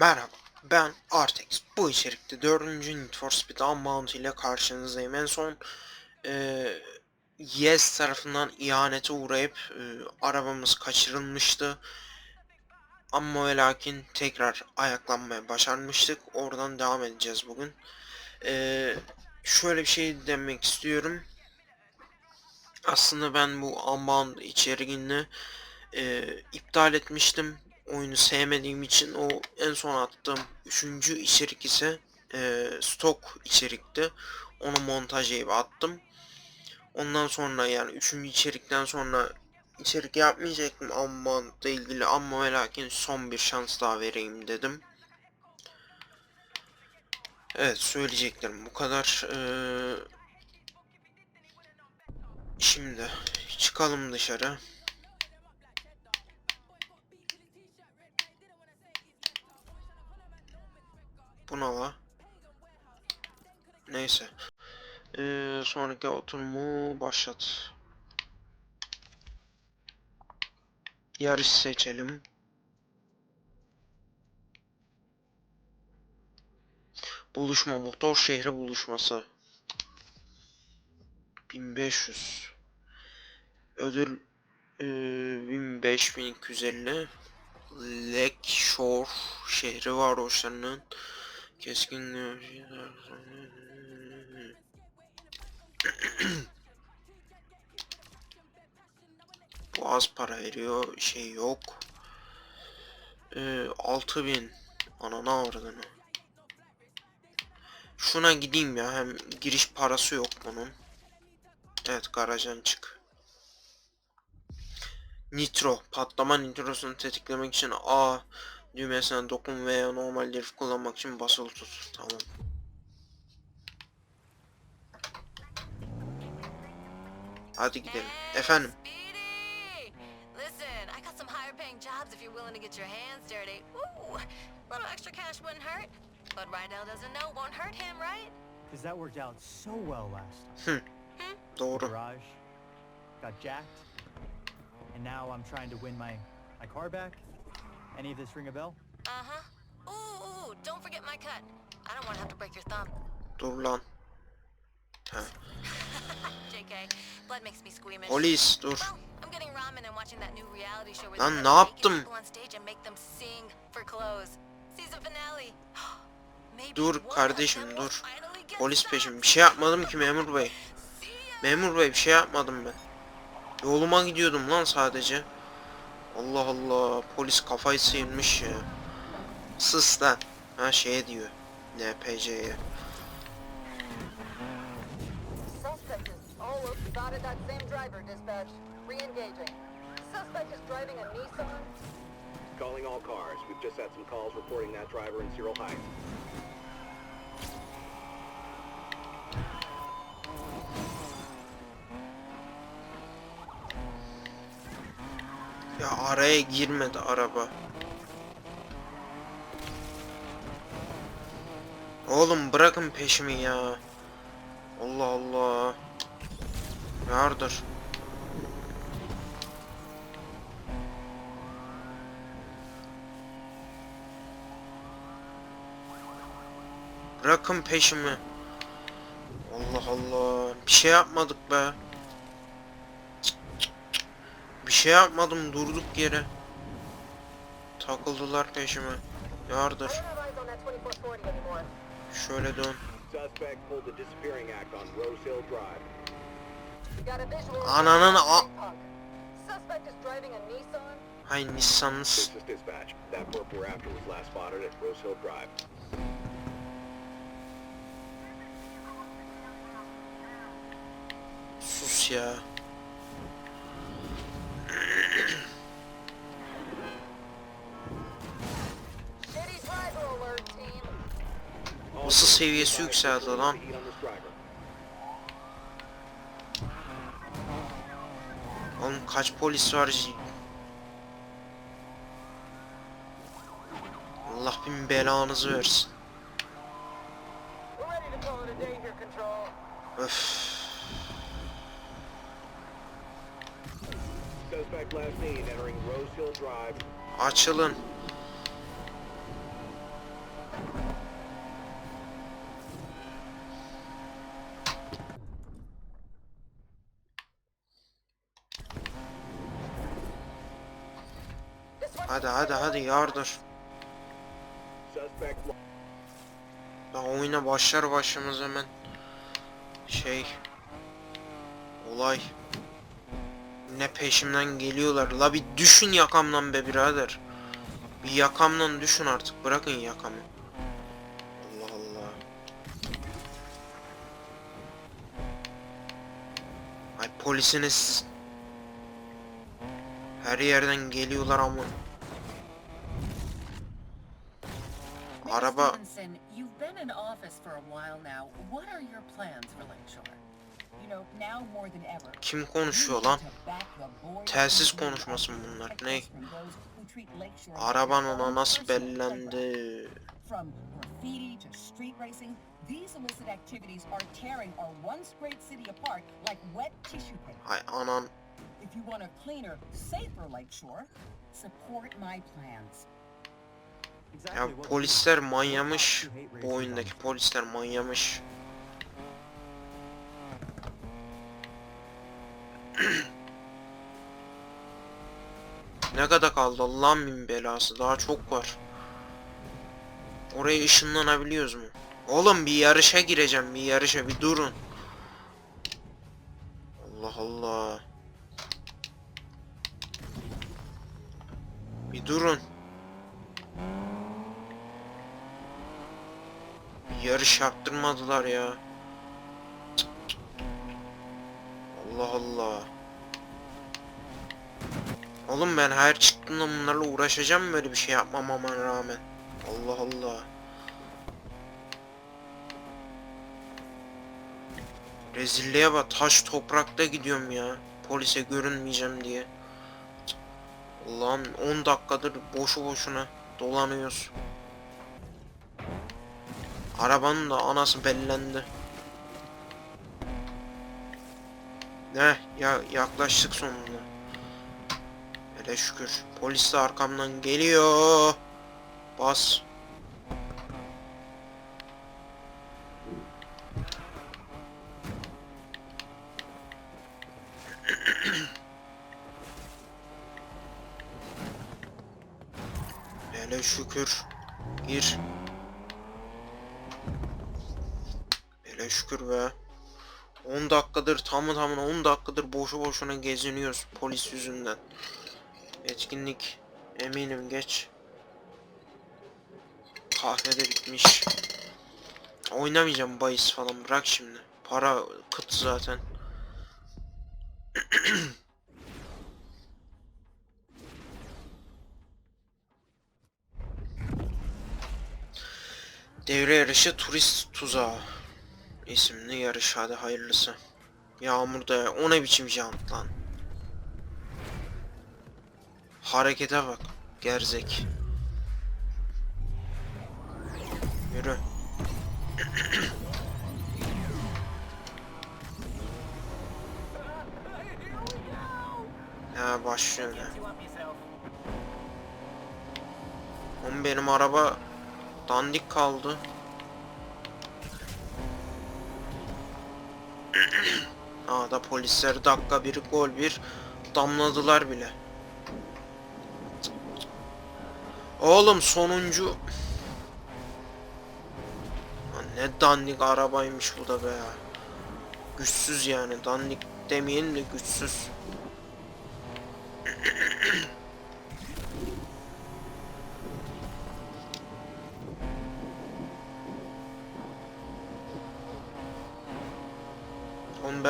Merhaba, ben Artex. Bu içerikte 4. Need for Speed Unbound ile karşınızdayım. En son eee Yes tarafından ihanete uğrayıp eee, arabamız kaçırılmıştı. Ama ve lakin tekrar ayaklanmaya başarmıştık. Oradan devam edeceğiz bugün. Eee, şöyle bir şey demek istiyorum. Aslında ben bu Unbound içeriğini eee, iptal etmiştim oyunu sevmediğim için o en son attığım üçüncü içerik ise e, stok içerikti. Onu montaj edip attım. Ondan sonra yani üçüncü içerikten sonra içerik yapmayacaktım ama ilgili ama ve lakin son bir şans daha vereyim dedim. Evet söyleyeceklerim bu kadar. Ee, şimdi çıkalım dışarı. Bu ne la? Neyse. Ee, sonraki oturumu başlat. Yarış seçelim. Buluşma motor şehri buluşması. 1500. Ödül e, 1005 1250. Lake Shore şehri var hoşlarının. Keskin Bu az para veriyor. Şey yok. Ee, 6000 Ananı avradını. Şuna gideyim ya. Hem giriş parası yok bunun. Evet garajdan çık. Nitro. Patlama nitrosunu tetiklemek için A düğmesine dokun veya normal drift kullanmak için basılı tut. Tamam. Hadi gidelim. Efendim. Speedy! Listen, I got some higher paying jobs if you're willing to get your hands dirty. Ooh, a little extra cash wouldn't hurt. But Rydell doesn't know won't hurt him, right? Because that worked out so well last time. Doğru. Garage, got jacked, and now I'm trying to win my, my car back. Any of this ring a bell? Uh-huh. Ooh, ooh, don't forget my cut. I don't want to have to break your thumb. Dur lan. Ha. JK, blood makes me squeamish. Polis dur. Well, I'm getting ramen and watching that new reality show where Lan ne yaptım? people on stage and make them sing for clothes. Season finale. Maybe Dur kardeşim, dur. Polis peşim. Bir şey yapmadım ki memur bey. Memur bey bir şey yapmadım ben. Yoluma gidiyordum lan sadece. Allah Allah. Polis kafayı sıyırmış ya. Sus lan. Ha şey diyor. NPC'ye. Suspect is all spotted that same driver, dispatch. Re-engaging. Suspect is driving a Nissan. Calling all cars. We've just had some calls reporting that driver in Cyril Heights. Ya araya girmedi araba. Oğlum bırakın peşimi ya. Allah Allah. Yardır. Bırakın peşimi. Allah Allah. Bir şey yapmadık be. Bir şey yapmadım durduk yere. Takıldılar peşime. Yardır. I don't have eyes on that 2440 anymore. Cars seviyesi yükseldi lan. Oğlum kaç polis var? Allah bin belanızı versin. We're ready Hadi yardır. Ya oyuna başlar başlamaz hemen şey olay. Ne peşimden geliyorlar? La bir düşün yakamdan be birader. Bir yakamdan düşün artık bırakın yakamı. Allah Allah. Ay polisiniz. Her yerden geliyorlar ama ever. kim konuşuyor lan Telsiz konuşması mı bunlar? Ne? Araban ona nasıl bellendi? Ay anan If you want a cleaner, safer Lakeshore, support my plans. Ya polisler manyamış. Bu oyundaki polisler manyamış. ne kadar kaldı Allah'ın bin belası. Daha çok var. Oraya ışınlanabiliyoruz mu? Oğlum bir yarışa gireceğim. Bir yarışa bir durun. Allah Allah. Bir durun. Yarış yaptırmadılar ya. Allah Allah. Oğlum ben her çıktığımda bunlarla uğraşacağım böyle bir şey yapmamama rağmen. Allah Allah. Rezilliğe bak taş toprakta gidiyorum ya. Polise görünmeyeceğim diye. Allah'ım 10 dakikadır boşu boşuna dolanıyoruz. Arabanın da anası bellendi. Ne? Ya yaklaştık sonunda. Hele şükür. Polis de arkamdan geliyor. Bas. Hele şükür. Gir. Hele şükür be. 10 dakikadır tamı tamına 10 dakikadır boşu boşuna geziniyoruz polis yüzünden. Etkinlik eminim geç. Kahvede bitmiş. Oynamayacağım bahis falan bırak şimdi. Para kıt zaten. Devre yarışı turist tuzağı isimli yarış hadi hayırlısı. Yağmurda o ne biçim jant lan. Harekete bak. Gerzek. Yürü. ya başlıyor ne? Oğlum benim araba dandik kaldı. Aa da polisler dakika bir gol bir damladılar bile. Oğlum sonuncu ne dandik arabaymış bu da be ya. Güçsüz yani dandik demeyelim de güçsüz.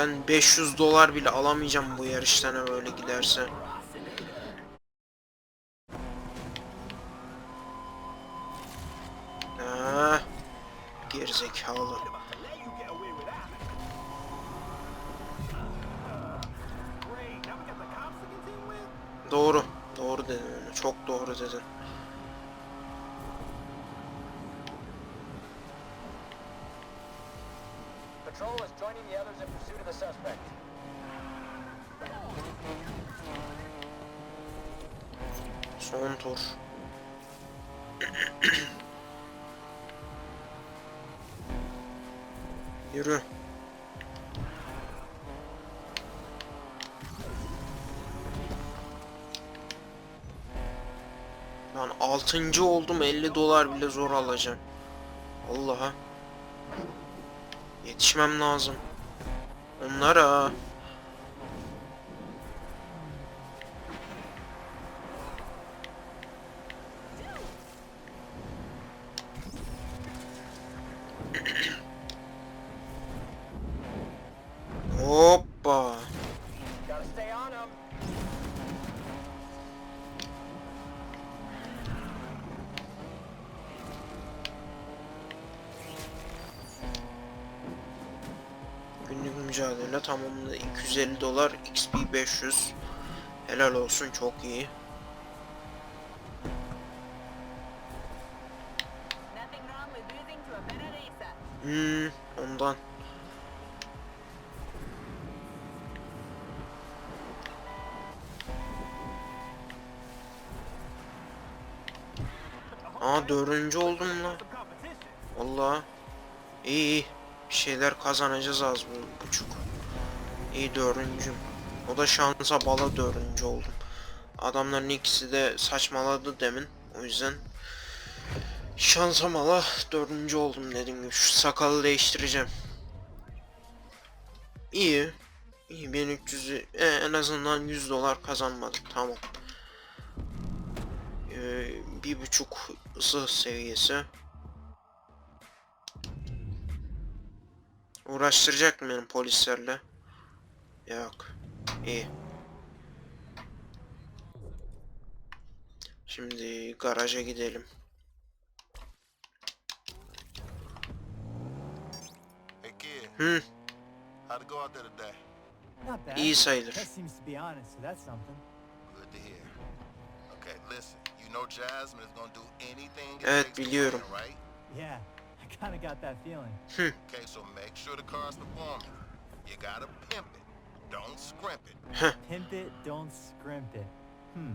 Ben 500 dolar bile alamayacağım bu yarıştan böyle giderse. Ha, gerizekalı. Doğru. Doğru dedin. Çok doğru dedin. Patrol is joining the others in pursuit of the suspect. Son tur. Yürü. 6. oldum 50 dolar bile zor alacağım. Allah'a. Yetişmem lazım. Onlara. Mücadele tamamında 250 dolar XP 500 Helal olsun çok iyi. Hmm ondan. Aa dördüncü oldum lan. Valla iyi iyi. Bir şeyler kazanacağız az bu buçuk İyi dördüncüm O da şansa bala dördüncü oldum. Adamların ikisi de saçmaladı demin. O yüzden Şansa mala dördüncü oldum dediğim gibi. Şu sakalı değiştireceğim. İyi. İyi 1300'ü e, en azından 100 dolar kazanmadık. Tamam. Ee, bir buçuk ısı seviyesi. Uğraştıracak mı beni polislerle? Yok. İyi. Şimdi garaja gidelim. Hı, how'd it go out there today? Not bad. iyi sayılır. That seems to be honest, so that's something. Good to hear. Okay, listen, you know Jasmine is gonna do anything it Evet, biliyorum. win, Don't scrimp it. Pimp it, don't scrimp it. Hmm.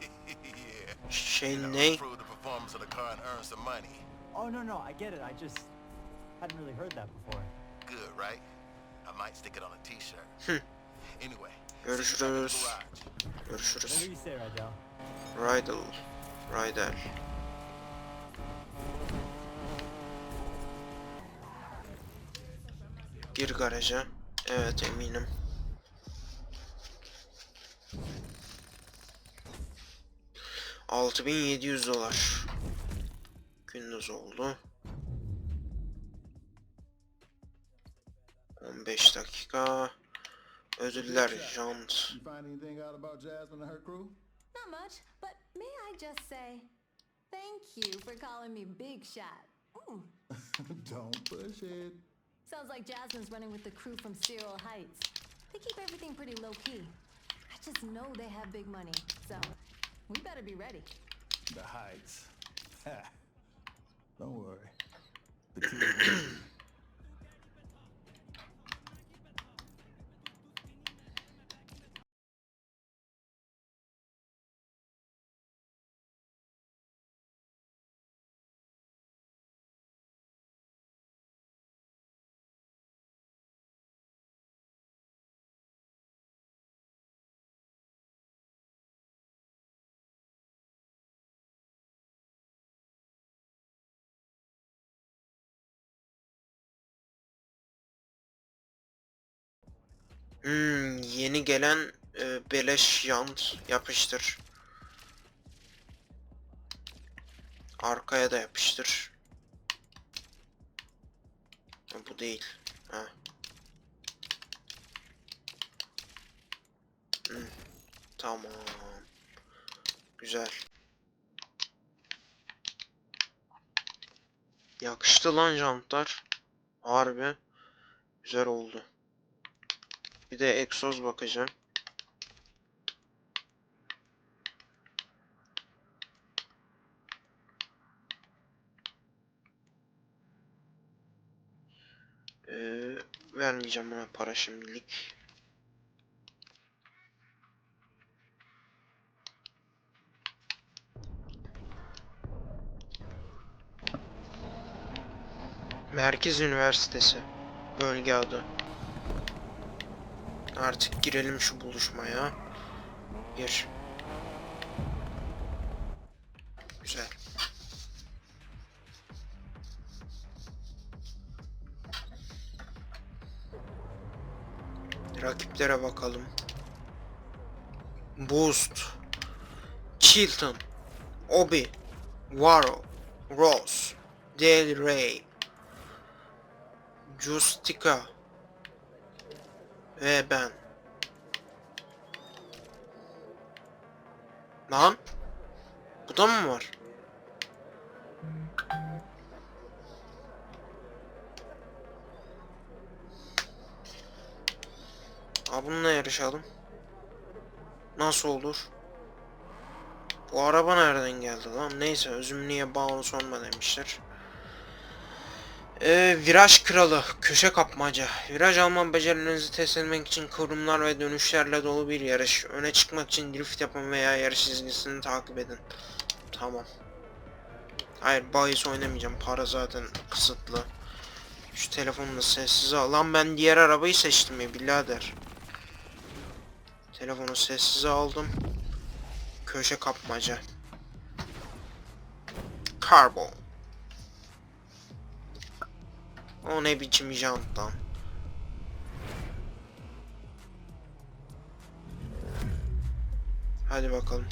yeah. Şey ne? improve the performance of the car and earn some money. Oh, no, no, I get it. I just hadn't really heard that before. Good, right? I might stick it on a t-shirt. Hmm. anyway, Görüşürüz. Görüşürüz. Whatever you say, Rydell. Rydell. Rydell. Gir garaja. Evet eminim. Altı bin yedi yüz dolar. Gündüz oldu. 15 dakika. Ödüller jant. You find anything out about Jasmine and her crew? Not much, but may I just say, thank you for calling me Big Shot. Mm. Don't push it. sounds like Jasmine's running with the crew from Cyril Heights. They keep everything pretty low key. I just know they have big money, so we better be ready. The heights. Don't worry. The Hmm, yeni gelen e, beleş yant yapıştır. Arkaya da yapıştır. Bu değil. Ha. Hmm, tamam. Güzel. Yakıştı lan jantlar. Harbi. Güzel oldu. Bir de egzoz bakacağım. Ee, vermeyeceğim buna para şimdilik. Merkez Üniversitesi. Bölge adı. Artık girelim şu buluşmaya. Gir. Güzel. Rakiplere bakalım. Boost. Chilton. Obi. Waro. Rose. Del Rey. Justica. Ve ben. Lan. Bu da mı var? Aa, bununla yarışalım. Nasıl olur? Bu araba nereden geldi lan? Neyse özümlüğe bağlı sorma demişler. Ee, viraj kralı, köşe kapmaca. Viraj alma becerilerinizi test etmek için kıvrımlar ve dönüşlerle dolu bir yarış. Öne çıkmak için drift yapın veya yarış çizgisini takip edin. Tamam. Hayır bahis oynamayacağım. Para zaten kısıtlı. Şu telefonu da sessize al. Lan ben diğer arabayı seçtim ya birader. Telefonu sessize aldım. Köşe kapmaca. Carbon. O ne biçim jant lan. Hadi bakalım.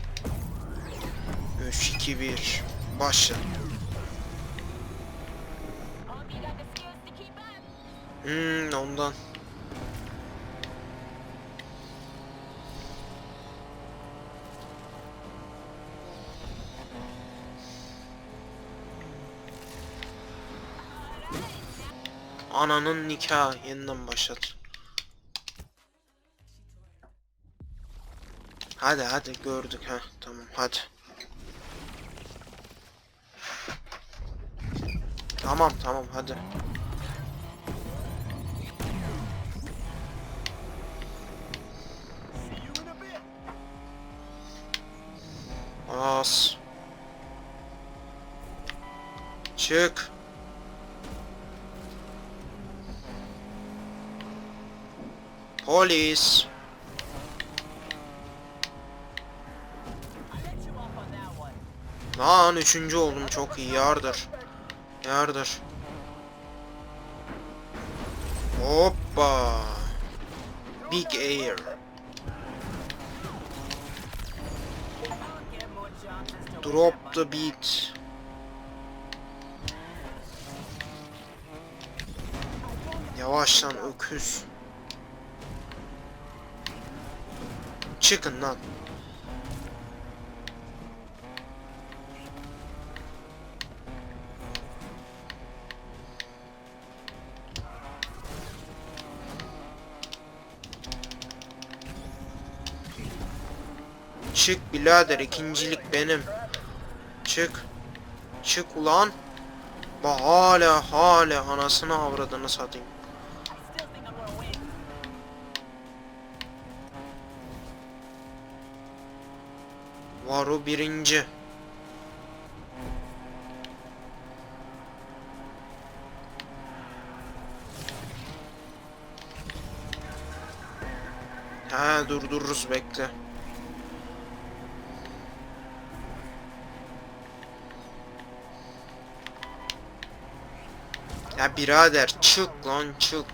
3, 2, 1. Başla. Hmm, ondan. Ananın nikahı yeniden başlat. Hadi hadi gördük ha tamam hadi. Tamam tamam hadi. As. Çık. Polis. Lan üçüncü oldum çok iyi yardır. Yardır. Hoppa. Big Air. Drop the beat. Yavaş lan öküz. Çıkın lan. Çık birader ikincilik benim. Çık. Çık ulan. Bak hala hala anasını avradını satayım. Var o birinci. Ha durdururuz bekle. Ya birader çık lan çık.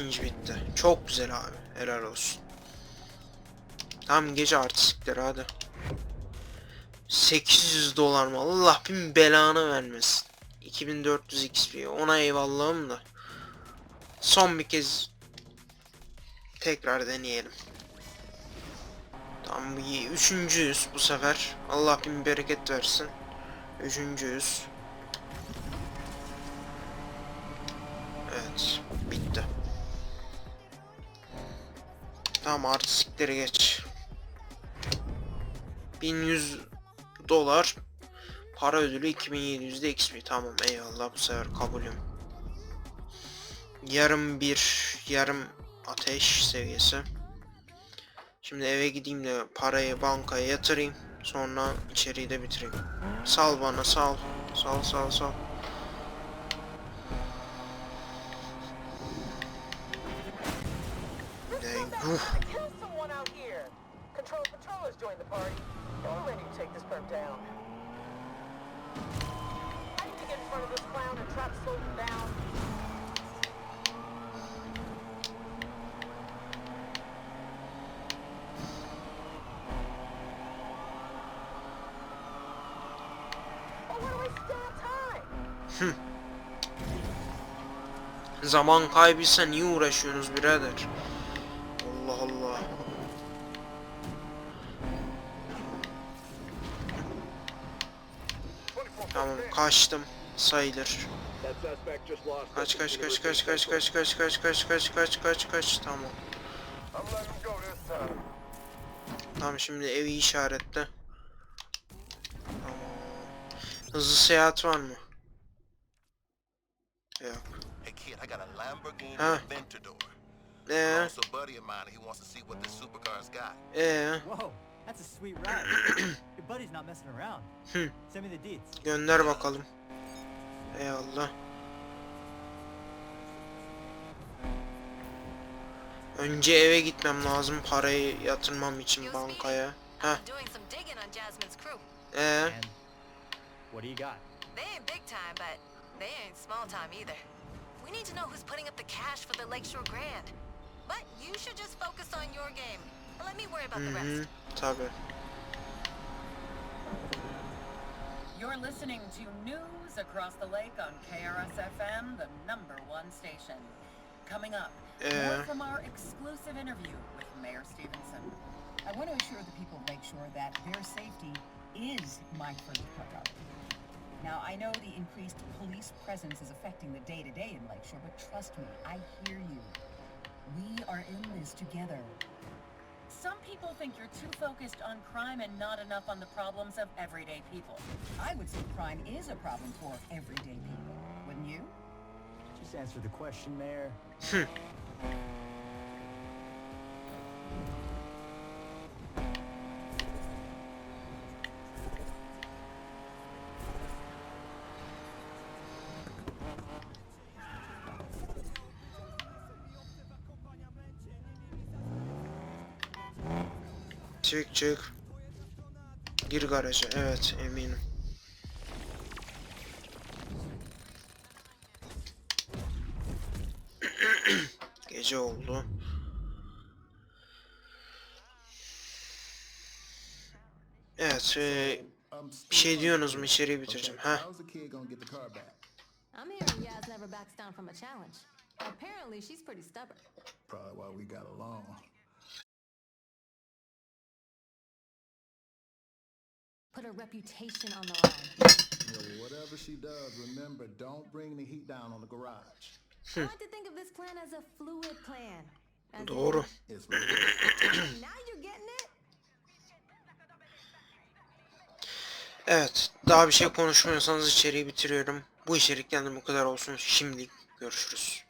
5. bitti. Çok güzel abi. Helal olsun. Tamam gece artistlikleri hadi. 800 dolar mı? Allah bin belanı vermesin. 2400 XP. Ona eyvallahım da. Son bir kez tekrar deneyelim. Tamam iyi. Üçüncüyüz bu sefer. Allah bin bereket versin. Üçüncüyüz. Evet. Bitti. Tamam artistlikleri geç. 1100 dolar. Para ödülü 2700'de XP tamam eyvallah bu sefer kabulüm. Yarım bir yarım ateş seviyesi. Şimdi eve gideyim de parayı bankaya yatırayım. Sonra içeriği de bitireyim. Sal bana sal. Sal sal sal Zaman kaybıysa niye uğraşıyorsunuz birader? Allah Allah. Tamam kaçtım sayılır. Kaç kaç substitute kaç kaç kaç kaç kaç kaç kaç kaç kaç kaç tamam. Tamam şimdi evi işaretle. Tamam. Hızlı seyahat var mı? Yok. Hey Ee, Also, a buddy of mine, he wants to see what this supercar's got. ee, Whoa, that's a sweet ride. Your buddy's not messing around. Hmm. Send me the deets. gönder bakalım. Eyvallah. Önce eve gitmem lazım parayı yatırmam için bankaya. Crew. ee, And what do you got? They ain't big time, but they ain't small time either. We need to know who's putting up the cash for the Lakeshore Grand. But you should just focus on your game. and Let me worry about the hı hı, rest. tabi. You're listening to news across the lake on KRS-FM, the number one station. Coming up, more from our exclusive interview with Mayor Stevenson. I want to assure the people of Lakeshore that their safety is my first priority. Now, I know the increased police presence is affecting the day-to-day in Lakeshore, but trust me, I hear you. We are in this together. Some people think you're too focused on crime and not enough on the problems of everyday people. I would say crime is a problem for everyday people, wouldn't you? Just answer the question, Mayor. Hmm. Çık çık. Gir garaja, evet eminim. Gece oldu. Evet, e, bir şey diyorsunuz mu içeriği bitireceğim. Ha? I'm hearing Yaz never backs down from a challenge. Apparently, she's pretty stubborn. Probably why we got along. Put her reputation on the line. Well, whatever she does, remember, don't bring the heat down on the garage. I like to think of this plan as a fluid plan. As Doğru. It's really Now you're getting it? Evet, daha bir şey konuşmuyorsanız içeriği bitiriyorum. Bu içerikten de bu kadar olsun. Şimdilik görüşürüz.